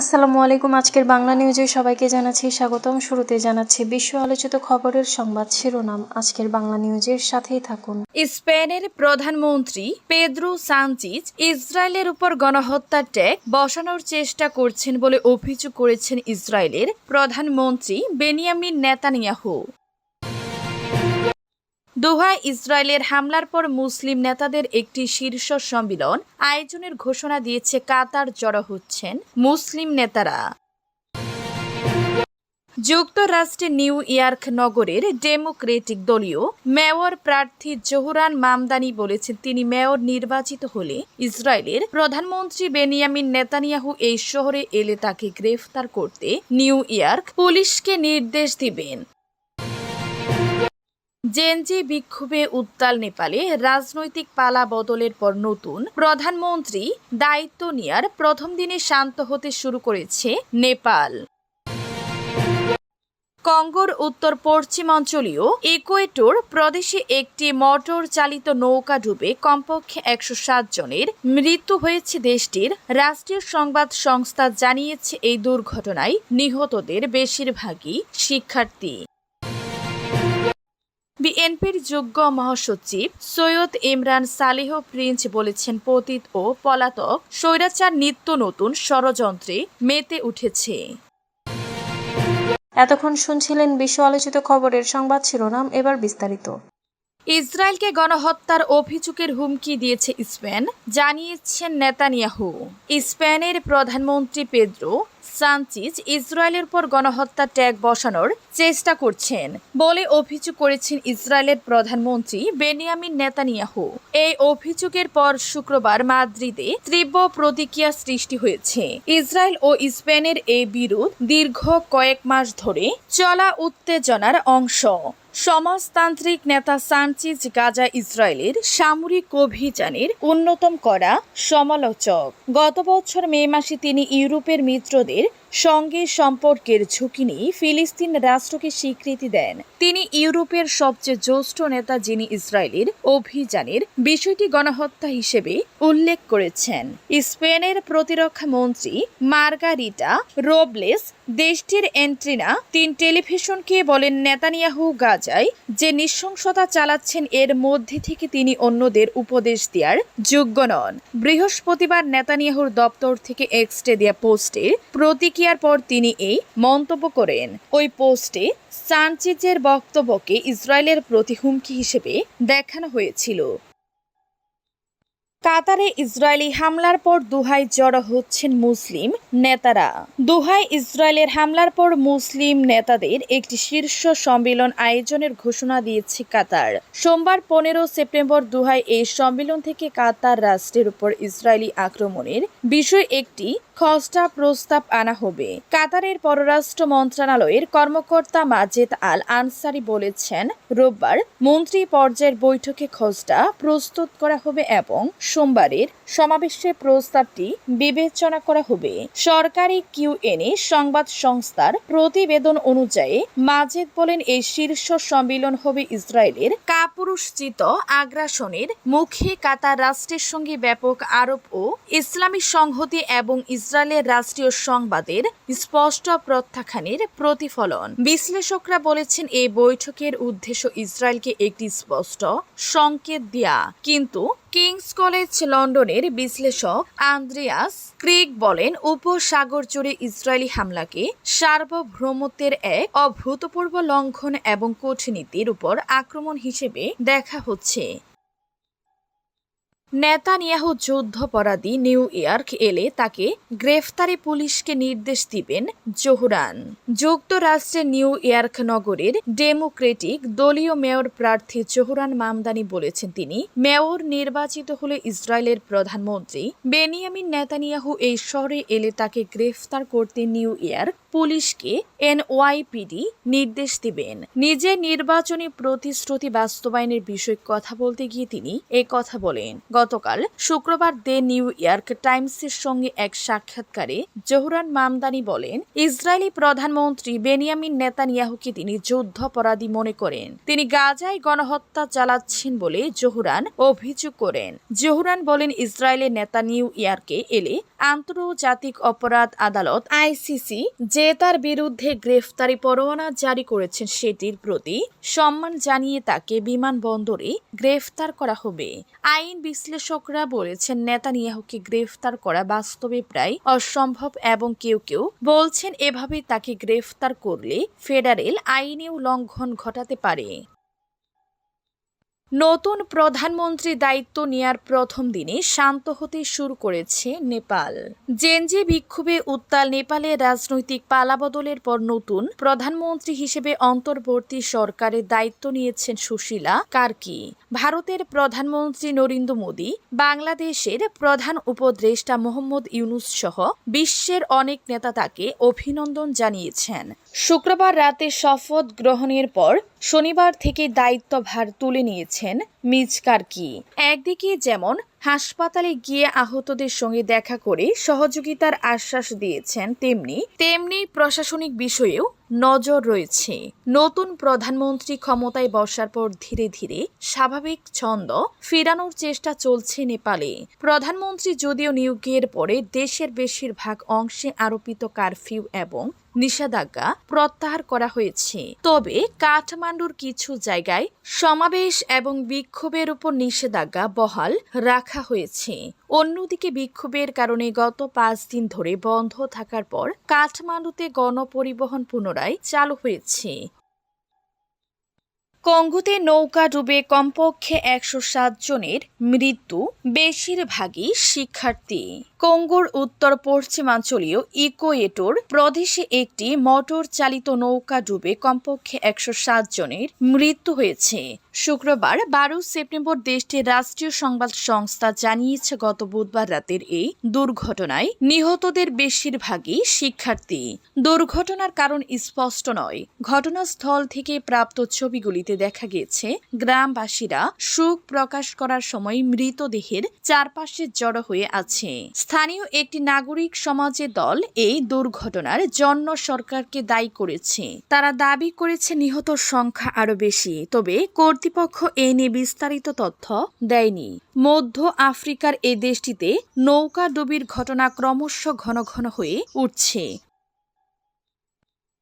আসসালামু আলাইকুম, আজকের বাংলা নিউজে সবাইকে জানাচ্ছি স্বাগতম। শুরুতে জানাচ্ছি বিশ্ব আলোচিত খবরের সংবাদ শিরোনাম। আজকের বাংলা নিউজের সাথেই থাকুন। স্পেনের প্রধানমন্ত্রী পেদ্রু সানচিজ ইসরায়েলের উপর গণহত্যার ট্যাগ বসানোর চেষ্টা করছেন বলে অভিযোগ করেছেন ইসরায়েলের প্রধানমন্ত্রী বেনিয়ামিন নেতানিয়াহু। দোহায় ইসরায়েলের হামলার পর মুসলিম নেতাদের একটি শীর্ষ সম্মেলন আয়োজনের ঘোষণা দিয়েছে কাতার জড়ো হচ্ছেন মুসলিম নেতারা। যুক্তরাষ্ট্রের নিউ ইয়র্ক নগরের ডেমোক্রেটিক দলীয় মেয়র প্রার্থী জোহরান মামদানি বলেছেন, তিনি মেয়র নির্বাচিত হলে ইসরায়েলের প্রধানমন্ত্রী বেনিয়ামিন নেতানিয়াহু এই শহরে এলে তাকে গ্রেফতার করতে নিউ ইয়র্ক পুলিশকে নির্দেশ দিবেন। জেনজি বিক্ষোভে উত্তাল নেপালে রাজনৈতিক পালা বদলের পর নতুন প্রধানমন্ত্রী দায়িত্ব নেয়ার প্রথম দিনে শান্ত হতে শুরু করেছে নেপাল। কঙ্গোর উত্তর পশ্চিমাঞ্চলীয় ইকুয়েটর প্রদেশে একটি মোটর চালিত নৌকা ডুবে কমপক্ষে একশো সাত জনের মৃত্যু হয়েছে দেশটির। রাষ্ট্রীয় সংবাদ সংস্থা জানিয়েছে এই দুর্ঘটনায় নিহতদের বেশিরভাগই শিক্ষার্থী। বিএনপির যোগ্য মহাসচিব সৈয়দ ইমরান সালিহ প্রিন্স বলেছেন পতিত ও পলাতক স্বৈরাচার নিত্য নতুন ষড়যন্ত্রে মেতে উঠেছে। এতক্ষণ শুনছিলেন বিশ্ব আলোচিত খবরের সংবাদ শিরোনাম, এবার বিস্তারিত। ইসরায়েলকে গণহত্যার অভিযোগের হুমকি দিয়েছে স্পেন, জানিয়েছেন নেতানিয়াহু। স্পেনের প্রধানমন্ত্রী পেদ্রো সানচিজ ইসরায়েলের উপর গণহত্যা ট্যাগ বসানোর চেষ্টা করছেন বলে অভিযোগ করেছেন ইসরায়েলের প্রধানমন্ত্রী বেনিয়ামিন নেতানিয়াহু। এই অভিযোগের পর শুক্রবার মাদ্রিদে তীব্র প্রতিক্রিয়া সৃষ্টি হয়েছে। ইসরায়েল ও স্পেনের এই বিরোধ দীর্ঘ কয়েক মাস ধরে চলা উত্তেজনার অংশ। সমাজতান্ত্রিক নেতা সানচিজ গাজা ইসরায়েলের সামরিক অভিযানের অন্যতম করা সমালোচক। গত বছর মে মাসে তিনি ইউরোপের মিত্রদের সঙ্গে সম্পর্কের ঝুঁকি নিয়ে ফিলিস্তিন রাষ্ট্রকে স্বীকৃতি দেন। তিনি ইউরোপের সবচেয়ে জ্যেষ্ঠ নেতা যিনি ইসরায়েলের অভিযানের বিষয়টি গণহত্যা হিসেবে উল্লেখ করেছেন। স্পেনের প্রতিরক্ষা মন্ত্রী মার্গারিটা রোবলেস দেশটির এন্ট্রিনা তিন টেলিভিশনকে বলেন নেতানিয়াহু গাজায় যে নৃশংসতা চালাচ্ছেন, এর মধ্যে থেকে তিনি অন্যদের উপদেশ দেওয়ার যোগ্য নন। বৃহস্পতিবার নেতানিয়াহুর দপ্তর থেকে এক্সটে দেয়া পোস্টে প্রতিক্রিয়ার পর তিনি এই মন্তব্য করেন। ওই পোস্টে সানচিজের বক্তব্যকে ইসরায়েলের প্রতি হুমকি হিসেবে দেখানো হয়েছিল। কাতারে ইসরায়েলি হামলার পর দুহাই জড়ো হচ্ছেন মুসলিম নেতারা। দুহাই ইসরায়েলের হামলার পর মুসলিম নেতাদের একটি শীর্ষ সম্মেলন আয়োজনের ঘোষণা দিয়েছে কাতার। সোমবার পনেরো সেপ্টেম্বর দুহাই এই সম্মেলন থেকে কাতার রাষ্ট্রের উপর ইসরায়েলি আক্রমণের বিষয় একটি খসড়া প্রস্তাব আনা হবে। কাতারের পররাষ্ট্র মন্ত্রণালয়ের কর্মকর্তা মাজেদ আল আনসারি বলেছেন, রোববার মন্ত্রী পর্যায়ের বৈঠকে খসড়া প্রস্তুত করা হবে এবং সোমবারের সমাবেশে প্রস্তাবটি বিবেচনা করা হবে। সরকারি কিউএনএ সংবাদ সংস্থার প্রতিবেদন অনুযায়ী মাজেদ বলেন এই শীর্ষ সম্মেলন হবে ইসরায়েলের কাপুরুষচিত আগ্রাসনের মুখে কাতার রাষ্ট্রের সঙ্গে ব্যাপক আরোপ ও ইসলামী সংহতি এবং ইসরায়েলের রাষ্ট্রীয় সংবাদের স্পষ্ট প্রত্যাখ্যানের প্রতিফলন। বিশ্লেষকরা বলেছেন এই বৈঠকের উদ্দেশ্য ইসরায়েলকে একটি স্পষ্ট সংকেত দেয়া। কিন্তু কিংস কলেজ লন্ডনের বিশ্লেষক আন্দ্রিয়াস ক্রিক বলেন উপসাগর জুড়ে ইসরায়েলি হামলাকে সার্বভৌমত্বের এক অভূতপূর্ব লঙ্ঘন এবং কূটনীতির উপর আক্রমণ হিসেবে দেখা হচ্ছে। নেতানিয়াহু যুদ্ধপরাধী নিউ ইয়র্ক এলে তাকে গ্রেফতারে পুলিশকে নির্দেশ দিবেন জোহরান। যুক্তরাষ্ট্রের নিউ ইয়র্ক নগরের ডেমোক্রেটিক দলীয় মেয়র প্রার্থী জোহরান মামদানি বলেছেন তিনি, মেয়র নির্বাচিত হলে ইসরায়েলের প্রধানমন্ত্রী বেনিয়ামিন নেতানিয়াহু এই শহরে এলে তাকে গ্রেফতার করতে নিউ ইয়র্ক পুলিশকে এনওয়াইপিডি নির্দেশ দিবেন। নিজের নির্বাচনী প্রতিশ্রুতি বাস্তবায়নের বিষয়ে কথা বলতে গিয়ে তিনি এ কথা বলেন। গতকাল শুক্রবার দে নিউ ইয়র্ক টাইমসের সঙ্গে এক সাক্ষাৎকারে জোহরান মামদানি বলেন, ইসরায়েলি প্রধানমন্ত্রী বেনিয়ামিন নেতানিয়াহুকে তিনি যুদ্ধাপরাধী মনে করেন। তিনি গাজায় গণহত্যা চালাচ্ছেন বলে জোহরান অভিযোগ করেন। জোহরান বলেন, ইসরায়েলের নেতা নিউ ইয়র্কে এলে আন্তর্জাতিক অপরাধ আদালত আইসিসি যে তার বিরুদ্ধে গ্রেফতারি পরোয়ানা জারি করেছেন সেটির প্রতি সম্মান জানিয়ে তাকে বিমানবন্দরে গ্রেফতার করা হবে। আইন বিশ্লেষকরা বলেছেন, নেতানিয়াহুকে গ্রেফতার করা বাস্তবে প্রায় অসম্ভব এবং কেউ কেউ বলছেন, এভাবে তাকে গ্রেফতার করলে ফেডারেল আইনেও লঙ্ঘন ঘটাতে পারে। নতুন প্রধানমন্ত্রী দায়িত্ব নেয়ার প্রথম দিনে শান্ত হতে শুরু করেছে নেপাল। জেনজি বিক্ষোভে উত্তাল নেপালের রাজনৈতিক পালাবদলের পর নতুন প্রধানমন্ত্রী হিসেবে অন্তর্বর্তী সরকারের দায়িত্ব নিয়েছেন সুশীলা কার্কি। ভারতের প্রধানমন্ত্রী নরেন্দ্র মোদী, বাংলাদেশের প্রধান উপদেষ্টা মোহাম্মদ ইউনুস সহ বিশ্বের অনেক নেতা তাকে অভিনন্দন জানিয়েছেন। শুক্রবার রাতে শপথ গ্রহণের পর শনিবার থেকে দায়িত্বভার তুলে নিয়েছেন মিজ কার্কি। একদিকে যেমন হাসপাতালে গিয়ে আহতদের সঙ্গে দেখা করে সহযোগিতার আশ্বাস দিয়েছেন তেমনি তেমনি প্রশাসনিক বিষয়েও নজর রয়েছে। নতুন প্রধানমন্ত্রী ক্ষমতায় বসার পর ধীরে ধীরে স্বাভাবিক ছন্দ ফেরানোর চেষ্টা চলছে নেপালে। প্রধানমন্ত্রী যদিও নিয়োগের পরে দেশের বেশিরভাগ অংশে আরোপিত কারফিউ এবং নিষেধাজ্ঞা প্রত্যাহার করা হয়েছে। তবে কাঠমান্ডুর কিছু জায়গায় সমাবেশ এবং বিক্ষোভের উপর নিষেধাজ্ঞা বহাল রাখা হয়েছে। অন্যদিকে বিক্ষোভের কারণে গত পাঁচ দিন ধরে বন্ধ থাকার পর কাঠমান্ডুতে গণপরিবহন পুনরায় চালু হয়েছে। কঙ্গোতে নৌকা ডুবে কমপক্ষে একশো সাত জনের মৃত্যু, বেশিরভাগই শিক্ষার্থী। কঙ্গোর উত্তর পশ্চিমাঞ্চলীয় ইকোয়েটোর প্রদেশে একটি মোটর চালিত নৌকা ডুবে কমপক্ষে একশো সাত জনের মৃত্যু হয়েছে। শুক্রবার বারো সেপ্টেম্বর দেশটির রাষ্ট্রীয় সংবাদ সংস্থা জানিয়েছে, গত বুধবার রাতের এই দুর্ঘটনায় নিহতদের বেশিরভাগই শিক্ষার্থী। দুর্ঘটনার কারণ স্পষ্ট নয়। ঘটনাস্থল থেকে প্রাপ্ত ছবিগুলিতে দেখা গেছে গ্রামবাসীরা শোক প্রকাশ করার সময় মৃতদেহের চারপাশে জড়ো হয়ে আছে। স্থানীয় একটি নাগরিক সমাজে দল এই দুর্ঘটনার জন্য সরকারকে দায়ী করেছে। তারা দাবি করেছে নিহত সংখ্যা আরও বেশি, তবে কর্তৃপক্ষ এ নিয়ে বিস্তারিত তথ্য দেয়নি। মধ্য আফ্রিকার এই দেশটিতে নৌকা ডুবির ঘটনা ক্রমশ ঘন ঘন হয়ে উঠছে।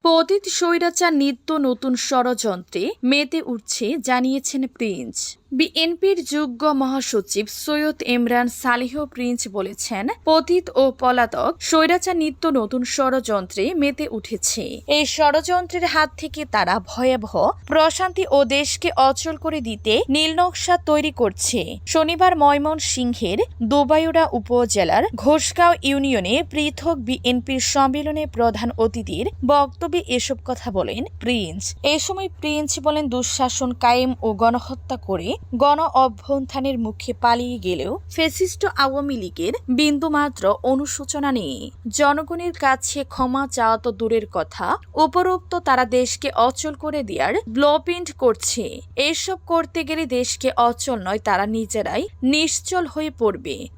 পতিত স্বৈরাচার নিত্য নতুন ষড়যন্ত্রে মেতে উঠছে, জানিয়েছেন প্রিন্স। বিএনপির যোগ্য মহাসচিব সৈয়দ ইমরান সালিহ প্রিন্স বলেছেন, পতিত ও পলাতক স্বৈরাচার নিত্য নতুন ষড়যন্ত্রে মেতে উঠেছে। এই ষড়যন্ত্রের হাত থেকে তারা ভয়াবহ প্রশান্তি ও দেশকে অচল করে দিতে নীলনকশা তৈরি করছে। শনিবার ময়মনসিংহের দুবাইউড়া উপজেলার ঘোষগাঁও ইউনিয়নে পৃথক বিএনপির সম্মেলনে প্রধান অতিথির বক্তব্যে এসব কথা বলেন প্রিন্স। এ সময় প্রিন্স বলেন, দুঃশাসন কায়েম ও গণহত্যা করে গণ অভ্যন্থানের মুখে পালিয়ে গেলেও ফেসিস্ট আওয়ামী লীগের বিন্দুমাত্র অনুশোচনা নেই। জনগণের কাছে ক্ষমা চাওয়া তো দূরের কথা, উপরোক্ত তারা দেশকে অচল করে দেওয়ার ব্লপিন্ট করছে। এসব করতে গেলে দেশকে অচল নয়, তারা নিজেরাই নিশ্চল হয়ে পড়বে।